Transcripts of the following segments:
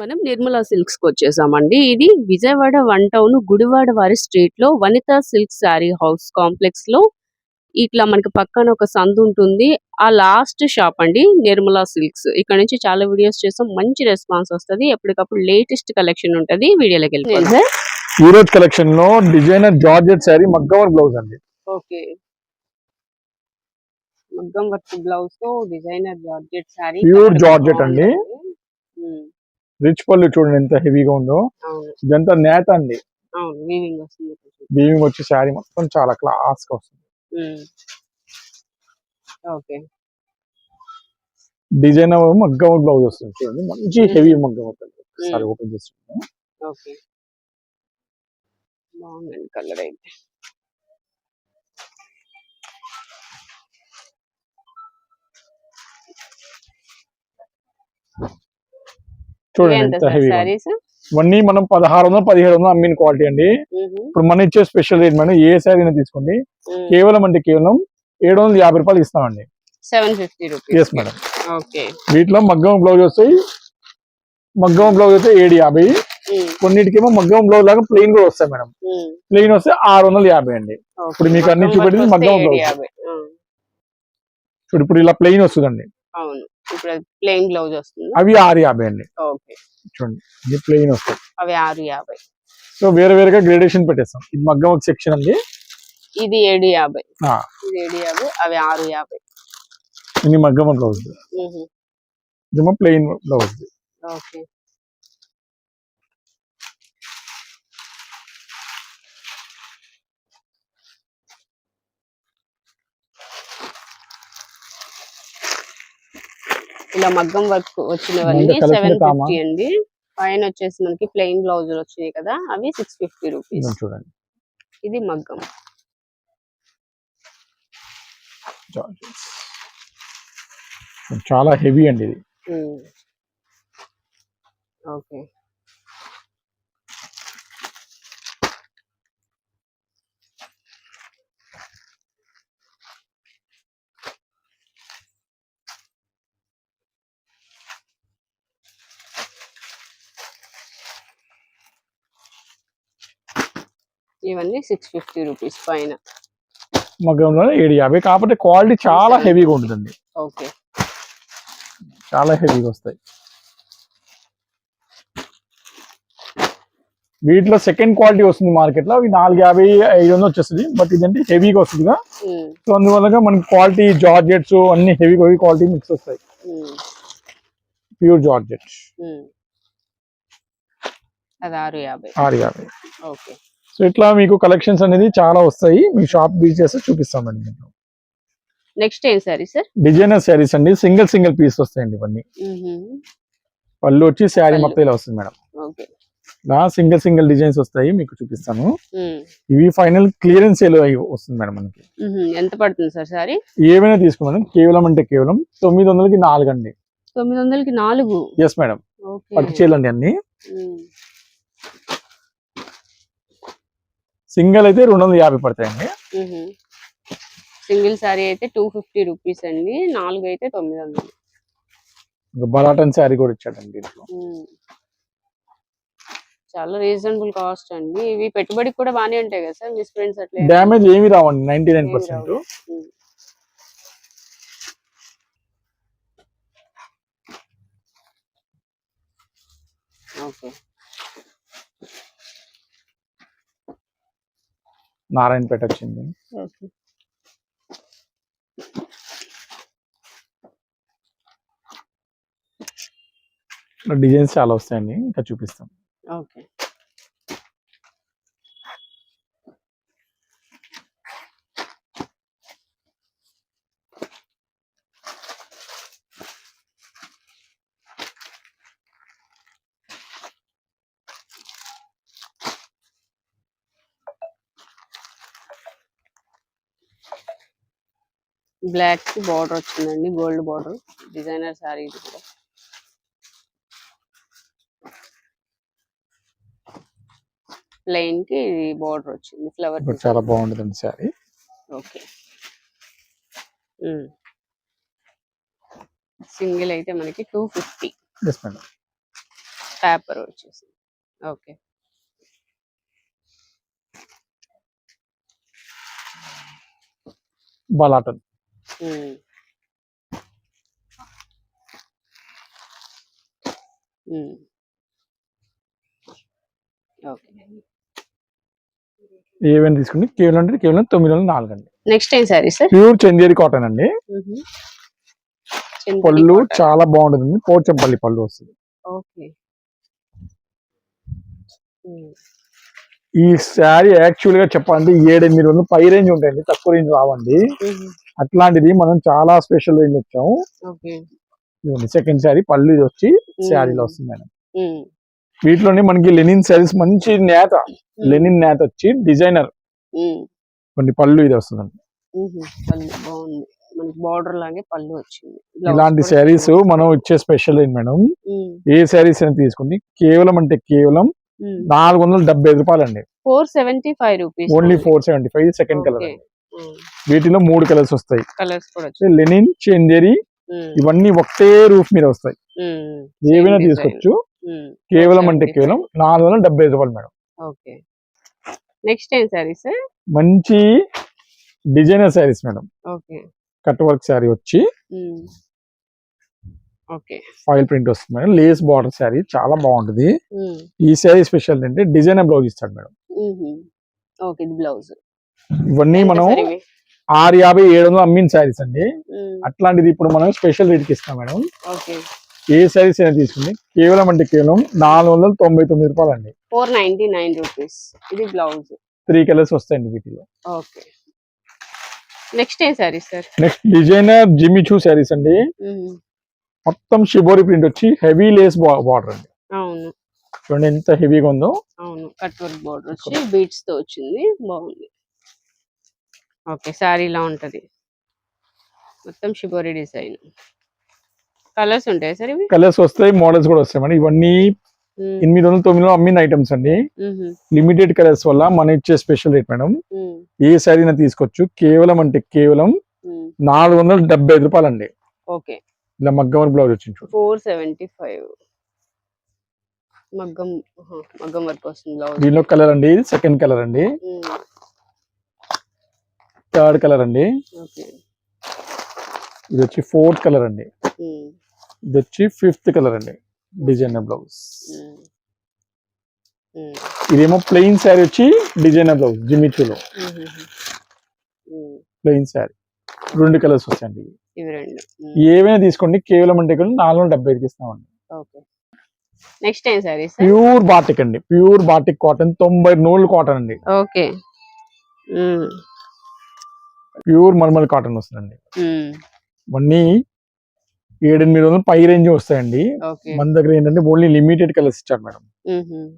మనం నిర్మలా సిల్క్స్కి వచ్చేసామండి. ఇది విజయవాడ వన్ టౌన్ గుడివాడ వారి స్ట్రీట్లో వనిత సిల్క్ శారీ హౌస్ కాంప్లెక్స్లో. ఇట్లా మనకి పక్కన ఒక సందు ఉంటుంది. ఆ లాస్ట్ షాప్ అండి నిర్మలా సిల్క్స్. ఇక్కడ నుంచి చాలా వీడియోస్ చేస్తాం. మంచి రెస్పాన్స్ వస్తది. ఎప్పటికప్పుడు లేటెస్ట్ కలెక్షన్ ఉంటది. వీడియోలోకి వెళ్ళిపోయింది సార్ ఈ రోజు కలెక్షన్లో డిజైనర్ జార్జెట్ శారీ మగ్గవర్ బ్లౌజ్ అండి. ఓకే. మగ్గం work బ్లౌజ్తో designer georgette sari Pure georgette అండి. రిచ్ పళ్ళు చూడండి ఎంత హెవీగా ఉందో. ఇదంతా నేత అండి. వీవింగ్ వచ్చి శారీ మొత్తం చాలా క్లాస్గా వస్తుంది డిజైనర్ మగ్గం బ్లౌజ్ వస్తుంది చూడండి. మంచి హెవీ మగ్గం అవుతుంది ఒకసారి ఓపెన్ చేస్తున్నాం కలర్ అయితే. చూడండి ఇవన్నీ మనం పదహారు వందలు పదిహేడు వందలు అమ్మిన క్వాలిటీ అండి. ఇప్పుడు మనం ఇచ్చే స్పెషల్ రేట్ మనం ఏ శారీ అయినా తీసుకోండి. కేవలం అంటే కేవలం ఏడు వందల యాభై రూపాయలు ఇస్తామండి. సెవెన్ ఫిఫ్టీ రూపీస్ మేడం వీటిలో మగ్గం బ్లౌజ్ వస్తాయి. మగ్గం బ్లౌజ్ అయితే ఏడు యాభై. కొన్నిటికేమో మగ్గం బ్లౌజ్ లాగా ప్లెయిన్ కూడా వస్తాయి మేడం ప్లెయిన్ వస్తే ఆరు వందల యాభై అండి. ఇప్పుడు మీకు అన్ని చూపెట్టింది మగ్గం బ్లౌజ్. చూడు ఇప్పుడు ఇలా ప్లెయిన్ వస్తుందండి. ఇప్పుడు ప్లెయిన్ బ్లౌజ్ వస్తుంది? అవి ఆరు యాభై అండి. ఓకే. చూడండి ఇది ప్లెయిన్ వస్తాయి అవి ఆరు యాభై. సో వేరే వేరేగా గ్రేడేషన్ పెట్టేస్తాం. ఇది మగ్గం ఒక సెక్షన్ అండి. ఇది ఏడు యాభై. ఇది ఏడు యాభై అవి ఆరు యాభై. ఇది మగ్గం బ్లౌజ్ ఇదేమో ప్లెయిన్ బ్లౌజ్ ఓకే. ఇలా మగ్గం వర్క్ వచ్చినవన్నీ సెవెన్? ఫిఫ్టీ అండి పైన వచ్చేసి మనకి ప్లెయిన్ బ్లౌజ్ వచ్చినాయి కదా అవి సిక్స్ ఫిఫ్టీ రూపీస్ చూడండి ఇది మగ్గం. చాలా హెవీ అండి ఇది. ఓకే ఇవన్నీ సిక్స్ ఫిఫ్టీ రూపీస్ పైన. మగ్గంలో ఏడు యాభై. కాకపోతే క్వాలిటీ చాలా హెవీగా ఉంటుందండి. ఓకే చాలా హెవీగా వస్తాయి. వీటిలో సెకండ్ క్వాలిటీ వస్తుంది మార్కెట్లో. అవి నాలుగు యాభై ఐదు వందలు వచ్చేస్తుంది. బట్ ఇదంటే హెవీగా వస్తుందిగా సో అందువల్ల మనకి క్వాలిటీ జార్జెట్స్ అన్ని హెవీ హెవీ క్వాలిటీ మిక్స్ వస్తాయి. Pure georgettes. ఉమ్. అది ఆరు యాభై. ఆరు యాభై. ఓకే సో ఇట్లా మీకు కలెక్షన్స్ అనేది చాలా వస్తాయి. మీ షాప్ విజిట్ చేస్తే చూపిస్తామండి మీకు. నెక్స్ట్ ఏం సారీ సార్ డిజైనర్ శారీస్ అండి. సింగిల్ సింగిల్ పీస్ వస్తాయండి ఇవన్నీ. పళ్ళు వచ్చి శారీ. మొత్తం ఇలా వస్తుంది మేడం. నా సింగిల్ సింగిల్ డిజైన్స్ వస్తాయి మీకు చూపిస్తాను. ఇవి ఫైనల్ క్లియరెన్స్ సేల్ వస్తుంది మేడం మనకి. ఎంత పడుతుంది సార్ సారీ ఏమైనా తీసుకున్నాం కేవలం అంటే కేవలం తొమ్మిది వందలకి నాలుగు అండి. తొమ్మిది వందలకి నాలుగు? ఎస్ మేడం పట్టు చీరలండి అన్ని. సింగిల్ అయితే రెండు వందల యాభై పడతాయండి. సింగిల్ సారీ అయితే టూ ఫిఫ్టీ రూపీస్ అండి. నాలుగు అయితే తొమ్మిది వందలు. ఇంకా బలాటన్ శారీ కూడా ఇచ్చాడండి దీంట్లో. చాలా రీజనబుల్ కాస్ట్ అండి. ఇవి పెట్టుబడికి కూడా బాగానే ఉంటాయి కదా సార్? మిస్ ప్రింట్స్ అట్లా డ్యామేజ్ ఏమి రావండి. Ninety nine percent. Okay. Narayanpet వచ్చింది. డిజైన్స్ చాలా వస్తాయండి ఇంకా చూపిస్తాం. ఓకే. బ్లాక్కి బార్డర్ వచ్చిందండి గోల్డ్ బార్డర్. డిజైనర్ శారీ ఇది కూడా. ప్లెయిన్కి బార్డర్ వచ్చింది ఫ్లవర్ చాలా బాగుంటుందండి శారీ. ఓకే. సింగిల్ అయితే మనకి టూ ఫిఫ్టీ. పేపర్ వచ్చేసి ఓకే. బలాటన్. ఏవైనా తీసుకుంటే కేవలం అంటే కేవలం తొమ్మిది వందల నాలుగు అండి నెక్స్ట్ ఏం sari sir? Pure Chanderi cotton అండి. పళ్ళు చాలా బాగుంటుంది పోచంపల్లి పళ్ళు వస్తుంది. ఓకే. ఈ శారీ యాక్చువల్గా చెప్పాలంటే ఏడెనిమిది వందలు పై రేంజ్ ఉంటాయండి. తక్కువ రేంజ్ రావండి. అట్లాంటిది మనం చాలా స్పెషల్ రేంజ్ వచ్చాము? సెకండ్ శారీ పళ్ళు ఇది వచ్చి. శారీలో వస్తుంది మేడం. వీటిలోనే మనకి లెనిన్ శారీస్ మంచి నేత లెనిన్ నేత వచ్చి డిజైనర్. కొన్ని పళ్ళు ఇది వస్తుందండి. బార్డర్ లాగే పళ్ళు వచ్చింది. ఇలాంటి శారీస్ మనం ఇచ్చే స్పెషల్ ఏంటి మేడం. ఏ శారీస్ అని తీసుకుంటే కేవలం అంటే కేవలం. నాలుగు వందల డెబ్బై ఐదు రూపాయలు అండి four seventy five rupees only four seventy five second colour. వీటిలో మూడు కలర్స్ వస్తాయి. Linen Chanderi um. ఇవన్నీ ఒకటే రూఫ్ మీద వస్తాయి. ఏవైనా. తీసుకోవచ్చు. కేవలం అంటే 475. కేవలం నాలుగు వందల డెబ్బై రూపాయలు మేడం. ఓకే. నెక్స్ట్ ఏం సారీ సార్ మంచి designer saris madam. Okay. Cut work sari వచ్చి ఫాయిల్ ప్రింట్ వస్తుంది మేడం. లేస్ బార్డర్ శారీ చాలా బాగుంటుంది. ఈ శారీ స్పెషల్ ఏంటంటే డిజైనర్ బ్లౌజ్ ఇస్తాడు మేడం. బ్లౌజ్. ఇవన్నీ మనం ఆరు యాభై ఏడు వందలు అమ్మిన శారీస్ అండి. అట్లాంటిది ఇప్పుడు మనం స్పెషల్ రేట్కి ఇస్తాం మేడం. ఓకే. ఏ శారీస్ అయినా తీసుకుంది కేవలం అంటే కేవలం నాలుగు వందల తొంభై తొమ్మిది రూపాయలు అండి ఫోర్ నైన్టీ నైన్ రూపీస్ ఇది బ్లౌజ్ త్రీ కలర్స్ వస్తాయండి వీటిలో. ఓకే. నెక్స్ట్ ఏ sari sir next designer Jimmy Choo saris అండి. మొత్తం షిబోరి ప్రింట్ వచ్చి హెవీ లేస్ బార్డర్ అండి. అవును. చూడండి ఎంత హెవీగా ఉందో. అవును. కట్ వర్క్ బోర్డర్ వచ్చి బీట్స్తో వచ్చింది. బాగుంది. ఓకే శారీ ఇలా ఉంటది. మొత్తం షిబోరి డిజైన్ కలర్స్ ఉంటాయి సార్ ఇవి? కలర్స్ వస్తాయి మోడల్స్ కూడా వస్తాయి మేడం. ఇవన్నీ ఎనిమిది వందల తొమ్మిది వందలు అమ్మిన ఐటమ్స్ అండి. లిమిటెడ్ కలర్స్ వల్ల మనం ఇచ్చే స్పెషల్ రేట్ మేడం. ఏ శారీనా తీసుకోవచ్చు. కేవలం అంటే కేవలం. నాలుగు వందల డెబ్బై ఐదు రూపాయలు అండి ఓకే. ఇలా మగ్గం బ్లౌజ్ వచ్చింది చూడు. ఫోర్ సెవెంటీ ఫైవ్ మగ్గం మగ్గం వర్క్ వస్తుంది దీనిలో కలర్ అండి సెకండ్ కలర్ అండి. థర్డ్ కలర్ అండి. ఇది వచ్చి ఫోర్త్ కలర్ అండి. ఇది వచ్చి ఫిఫ్త్ కలర్ అండి. Designer blouse. ఇదేమో ప్లెయిన్ శారీ వచ్చి డిజైనర్ బ్లౌజ్ జిమిచ్చులో ఉమ్. ప్లెయిన్ శారీ. రెండు కలర్స్ ఉమ్, ఏవైనా తీసుకోండి కేవలం అంటే నాలుగు వందల డెబ్బై ఐదుకి ఇస్తామండి. నెక్స్ట్ ఏం ప్యూర్ బాటిక్ అండి. ప్యూర్ బాటిక్ కాటన్ తొంభై నూలు కాటన్ అండి. ఓకే. ప్యూర్ మల్మల్ కాటన్ వస్తుందండి. ఉమ్, ఇవన్నీ ఏడెనిమిది వందలు పై రేంజ్ వస్తాయండి. మన దగ్గర ఏంటంటే ఓన్లీ లిమిటెడ్ కలర్స్ ఇచ్చారు మేడం.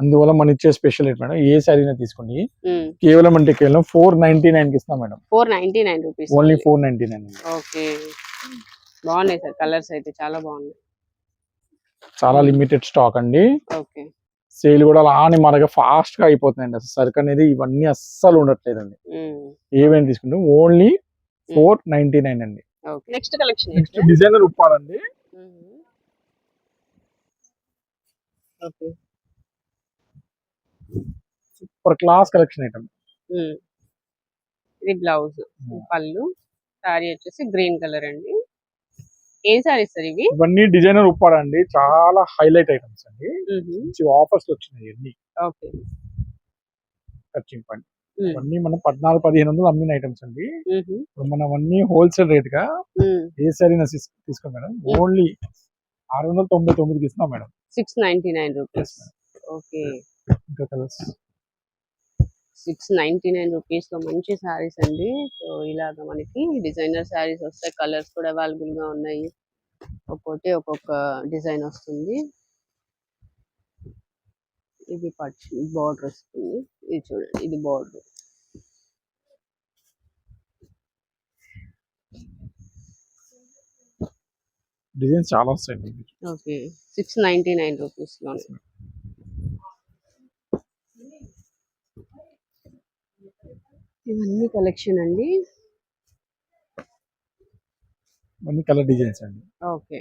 అందువల్ల మనం ఇచ్చే స్పెషల్ రేట్ మేడం. ఏ శారీనా తీసుకోండి. కేవలం అంటే కేవలం ఫోర్ నైన్టీ నైన్కి ఇస్తాం madam. Four ninety nine rupees only four ninety nine okay. బాగున్నాయి సార్ కలర్స్ అయితే చాలా బాగున్నాయి. చాలా లిమిటెడ్ స్టాక్ అండి. ఓకే. సేల్ కూడా అలానే మనగా ఫాస్ట్గా అయిపోతుందండి. అసలు సరుకు అనేది ఇవన్నీ అస్సలు ఉండట్లేదండి. ఏమైనా తీసుకుంటే? ఓన్లీ ఫోర్ నైన్టీ నైన్ అండి. Okay. Next collection next designer ఉప్పాడండి. Okay. Super class collection item. ఇది బ్లౌజ్. పళ్ళు. సారీ వచ్చేసి గ్రీన్ కలర్ అండి. ఏం సారీ సార్ ఇవి? ఇవన్నీ డిజైనర్ ఉప్పాడండి. చాలా హైలైట్ ఐటమ్స్ అండి. మంచి ఆఫర్స్ వచ్చినాయి అన్ని ఓకే. ఉమ్, ఇవన్నీ మనం పద్నాలుగు పదిహేను వందలు అమ్మిన ఐటమ్స్ అండి. ఇప్పుడు మనం అన్ని హోల్సేల్ రేట్గా. ఏ సారీ తీసుకో మేడం. ఓన్లీ ఆరు వందల తొంభై తొమ్మిదికి ఇస్తున్నాం madam. Six ninety nine rupees okay. ఇంకా కలర్స్ సిక్స్ నైన్టీ నైన్ రూపీస్లో మంచి శారీస్ అండి. సో ఇలాగ మనకి డిజైనర్ శారీస్ వస్తాయి కలర్స్ కూడా అవైలబుల్గా ఉన్నాయి. ఒక్కొక్కటి ఒక్కొక్క డిజైన్ వస్తుంది. ఇది పచ్చి బార్డర్ వస్తుంది. ఇది చూడండి ఇది బార్డర్. డిజైన్స్ చాలా వస్తాయండి. Okay. Six ninety nine rupees ఇవన్నీ కలెక్షన్ అండి. ఇవన్నీ కలర్ డిజైన్స్ అండి. ఓకే.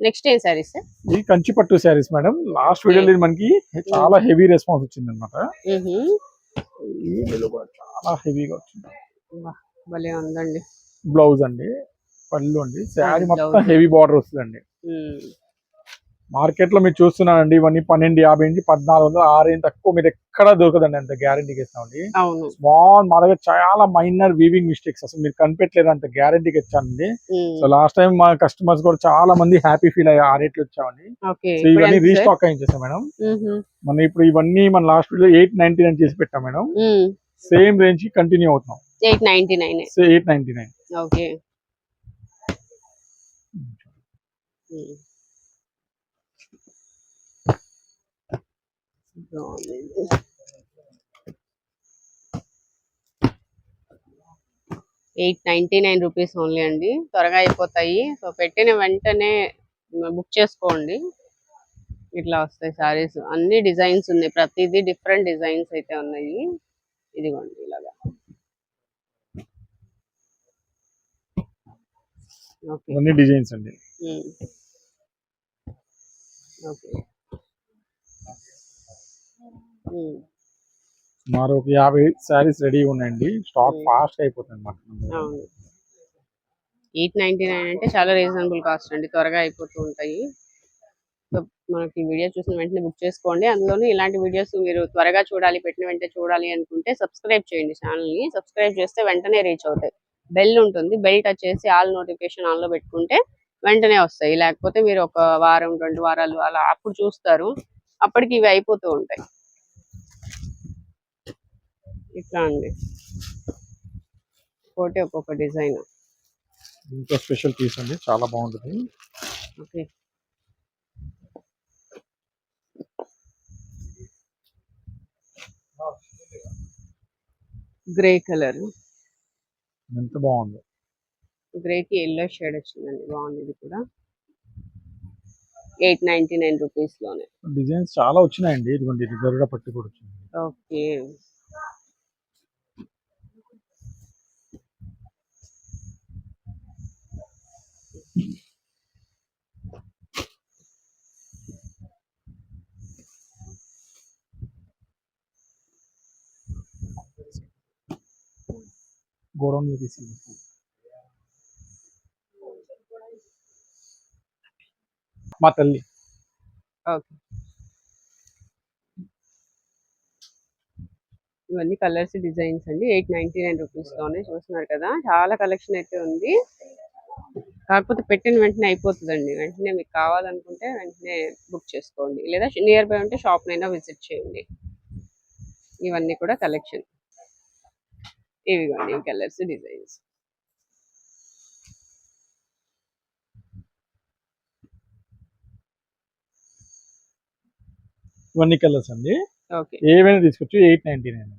నెక్స్ట్ ఏం సారీస్ ఈ కంచి పట్టు శారీస్ మేడం. లాస్ట్ వీడియోలో మనకి చాలా హెవీ రెస్పాన్స్ వచ్చింది అనమాట చాలా హెవీగా వచ్చింది. భలే ఉందండి. బ్లౌజ్ అండి. పళ్ళు అండి. శారీ మొత్తం. హెవీ బార్డర్ వస్తుందండి. ఉమ్. మార్కెట్లో మీరు చూస్తున్నారండి ఇవన్నీ పన్నెండు యాభై నుంచి పద్నాలుగు వందలు ఆరు తక్కువ మీరు ఎక్కడ దొరకదండి అంత గ్యారంటీకి ఇస్తామండి స్మాల్ మా దగ్గర చాలా మైనర్ వీవింగ్ మిస్టేక్స్ అసలు మీరు కనిపెట్టలేదు అంత గ్యారంటీకి ఇచ్చానండి. సో లాస్ట్ టైం మా కస్టమర్స్ కూడా చాలా మంది హ్యాపీ ఫీల్ అయ్యారు ఆ రేట్లు వచ్చామండి. సో ఇవన్నీ రీస్టాక్ అయించేసాం మేడం. మనం ఇప్పుడు ఇవన్నీ మన last video eight ninety nine చేసి పెట్టాం మేడం. సేమ్ రేంజ్కి కంటిన్యూ అవుతున్నాం. Eight ninety nine eight ninety nine okay బాగుంది. Eight ninety nine rupees only అండి. త్వరగా అయిపోతాయి. సో పెట్టిన వెంటనే బుక్ చేసుకోండి. ఇట్లా వస్తాయి సారీస్. అన్ని డిజైన్స్ ఉన్నాయి. ప్రతిదీ డిఫరెంట్ డిజైన్స్ అయితే ఉన్నాయి. ఇదిగోండి ఇలాగా. ఓకే. డిజైన్స్ అండి. ఓకే. సుమారు ఒక యాభై శారీస్ రెడీ ఉన్నాయండి. స్టాక్. ఫాస్ట్ అయిపోతుంది ఎయిట్ నైంటీ నైన్ అంటే చాలా రీజనబుల్ కాస్ట్ అండి. త్వరగా అయిపోతూ ఉంటాయి. సో మనకి వీడియో చూసిన వెంటనే బుక్ చేసుకోండి. అందులోనే ఇలాంటి వీడియోస్ మీరు త్వరగా చూడాలి పెట్టిన వెంటనే చూడాలి అనుకుంటే సబ్స్క్రైబ్ చేయండి ఛానల్ని. సబ్స్క్రైబ్ చేస్తే వెంటనే రీచ్ అవుతాయి. బెల్ ఉంటుంది. బెల్ టచ్ చేసి ఆల్ నోటిఫికేషన్ ఆన్లో పెట్టుకుంటే వెంటనే వస్తాయి. లేకపోతే మీరు ఒక వారం రెండు వారాలు అలా అప్పుడు చూస్తారు. అప్పటికి ఇవి అయిపోతూ ఉంటాయి. ఇట్లా అండి. ఒకటి ఒక్కొక్క డిజైన్. ఇంకో స్పెషల్ పీస్ అండి చాలా బాగుంటుంది. ఓకే. Grey colour. ఎంత బాగుంది. గ్రేకి ఎల్లో షేడ్ వచ్చిందండి బాగుంది ఇది కూడా. ఎయిట్ నైన్టీ నైన్ రూపీస్లోనే డిజైన్స్ చాలా వచ్చినాయండి ఇది గరుడ పట్టు కూడా వచ్చింది. ఓకే. గోడౌన్లో మా తల్లి ఓకే ఇవన్నీ కలర్స్ డిజైన్స్ అండి. ఎయిట్ నైన్టీ నైన్ రూపీస్లోనే చూస్తున్నారు కదా. చాలా కలెక్షన్ అయితే ఉంది. కాకపోతే పెట్టిన వెంటనే అయిపోతుందండి. వెంటనే మీకు కావాలనుకుంటే వెంటనే బుక్ చేసుకోండి. లేదా నియర్ బై ఉంటే షాప్నైనా విజిట్ చేయండి. ఇవన్నీ కూడా కలెక్షన్. ఇవిగోండి కలర్స్ డిజైన్స్. ఇవన్నీ కలర్స్ అండి. ఓకే. ఏవైనా తీసుకోవచ్చు ఎయిట్ నైన్టీ నైన్.